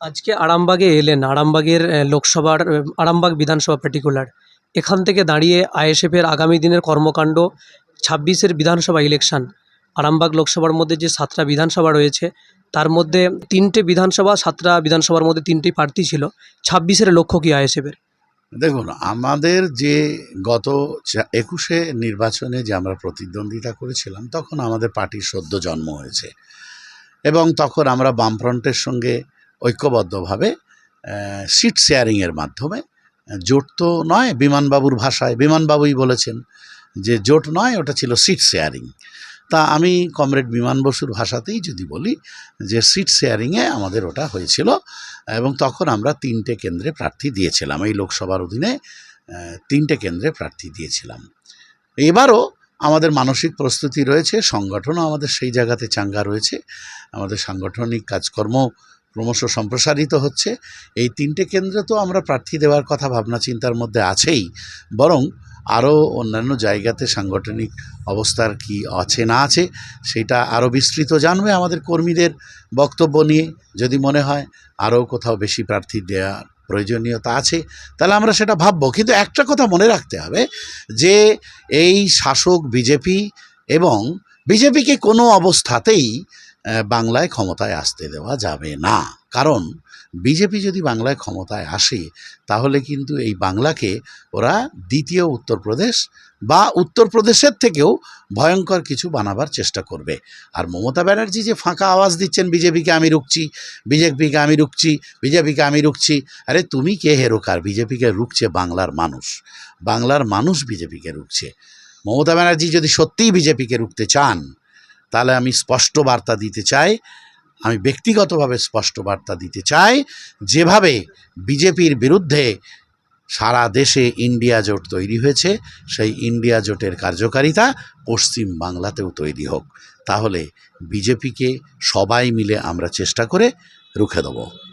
আজকে আরামবাগে এলেন, আরামবাগের লোকসভার আরামবাগ বিধানসভা পার্টিকুলার এখান থেকে দাঁড়িয়ে আইএসএফের আগামী দিনের কর্মকাণ্ড, ছাব্বিশের বিধানসভা ইলেকশন আরামবাগ লোকসভার মধ্যে যে সাতটা বিধানসভা রয়েছে, তার মধ্যে তিনটে বিধানসভা, সাতটা বিধানসভার মধ্যে তিনটেই প্রার্থী ছিল। ছাব্বিশের লক্ষ্য কি আইএসএফের? দেখুন, আমাদের যে গত একুশে নির্বাচনে যে আমরা প্রতিদ্বন্দ্বিতা করেছিলাম, তখন আমাদের পার্টির সদ্য জন্ম হয়েছে। এবং তখন আমরা বামফ্রন্টের সঙ্গে ঐক্যবদ্ধভাবে সিট শেয়ারিংয়ের মাধ্যমে, জোট তো নয়, বিমানবাবুর ভাষায়, বিমানবাবুই বলেছেন যে জোট নয়, ওটা ছিল সিট শেয়ারিং তা আমি কমরেড বিমান বসুর ভাষাতেই যদি বলি যে সিট শেয়ারিংয়ে আমাদের ওটা হয়েছিল এবং তখন আমরা তিনটে কেন্দ্রে প্রার্থী দিয়েছিলাম। এই লোকসভার অধীনে তিনটে কেন্দ্রে প্রার্থী দিয়েছিলাম। এবারও আমাদের মানসিক প্রস্তুতি রয়েছে, সংগঠনও আমাদের সেই জায়গাতে চাঙ্গা রয়েছে। আমাদের সাংগঠনিক কাজকর্ম ক্রমশ সম্প্রসারিত হচ্ছে। এই তিনটে কেন্দ্রে তো আমরা প্রার্থী দেওয়ার কথা ভাবনা চিন্তার মধ্যে আছেই। বরং আরও অন্যান্য জায়গাতে সাংগঠনিক অবস্থার কি আছে না আছে, সেটা আরও বিস্তৃত জানবে আমাদের কর্মীদের বক্তব্য নিয়ে। যদি মনে হয় আরও কোথাও বেশি প্রার্থী দেওয়ার প্রয়োজনীয়তা আছে, তাহলে আমরা সেটা ভাববো। কিন্তু একটা কথা মনে রাখতে হবে যে এই শাসক বিজেপি এবং বিজেপিকে কোনো অবস্থাতেই বাংলায় ক্ষমতায় আসতে দেওয়া যাবে না। কারণ, বিজেপি যদি বাংলায় ক্ষমতায় আসে, তাহলে কিন্তু এই বাংলাকে ওরা দ্বিতীয় উত্তরপ্রদেশ বা উত্তরপ্রদেশের থেকেও ভয়ঙ্কর কিছু বানাবার চেষ্টা করবে। আর মমতা ব্যানার্জি যে ফাঁকা আওয়াজ দিচ্ছেন, বিজেপিকে আমি রুখছি, বিজেপিকে আমি রুখছি, বিজেপিকে আমি রুখছি, আরে তুমি কে হেরোকার? বিজেপিকে রুখছে বাংলার মানুষ। বাংলার মানুষ বিজেপিকে রুখছে। মমতা ব্যানার্জি যদি সত্যিই বিজেপিকে রুখতে চান তাহলে আমি স্পষ্ট বার্তা দিতে চাই, আমি ব্যক্তিগতভাবে স্পষ্ট বার্তা দিতে চাই, যেভাবে বিজেপির বিরুদ্ধে সারা দেশে ইন্ডিয়া জোট তৈরি হয়েছে, সেই ইন্ডিয়া জোটের কার্যকারিতা পশ্চিম বাংলাতেও তৈরি হোক। তাহলে বিজেপিকে সবাই মিলে আমরা চেষ্টা করে রুখে দেবো।